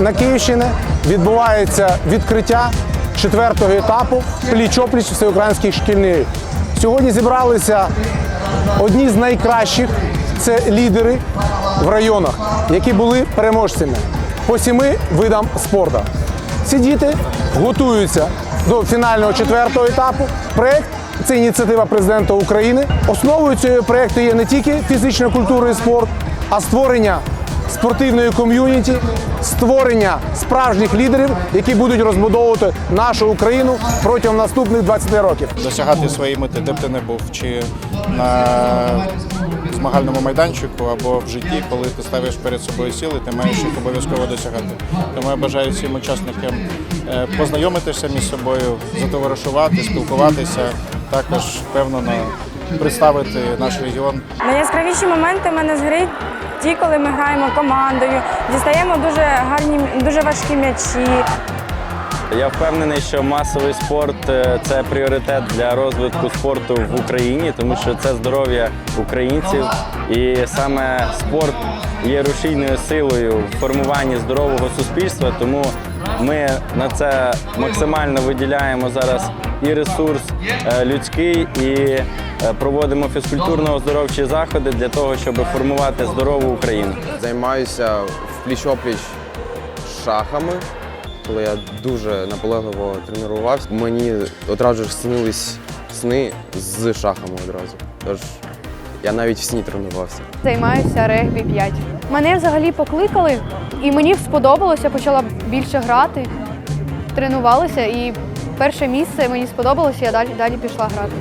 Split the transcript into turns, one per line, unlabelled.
на Київщині відбувається відкриття четвертого етапу пліч-опліч всеукраїнських шкільних. Сьогодні зібралися одні з найкращих це лідери в районах, які були переможцями по сіми видам спорту. Ці діти готуються до фінального четвертого етапу. Проект це ініціатива президента України. Основою цього проекту є не тільки фізична культура і спорт, а створення спортивної ком'юніті, створення справжніх лідерів, які будуть розбудовувати нашу Україну протягом наступних 20 років.
досягати своєї мети, де б ти не був, чи на змагальному майданчику або в житті, коли ти ставиш перед собою сіли, ти маєш їх обов'язково досягати. Тому я бажаю всім учасникам е, познайомитися між собою, затоваришувати, спілкуватися, також впевнено представити наш регіон
Найяскравіші моменти в мене з гри ті, коли ми граємо командою, дістаємо дуже гарні, дуже важкі м'ячі.
Я впевнений, що масовий спорт е, це пріоритет для розвитку спорту в Україні, тому що це здоров'я українців, і саме спорт є рушійною силою в формуванні здорового суспільства. Тому ми на це максимально виділяємо зараз і ресурс е, людський, і проводимо фізкультурно-оздоровчі заходи для того, щоб формувати здорову Україну.
Займаюся в пліч-опліч шахами. Коли я дуже наполегливо тренувався, мені одразу ж снились сни з шахами одразу. Тож я навіть в сні тренувався.
Займаюся регбі 5. Мене взагалі покликали, і мені сподобалося, почала більше грати, тренувалася, і перше місце мені сподобалося, я далі, далі пішла грати.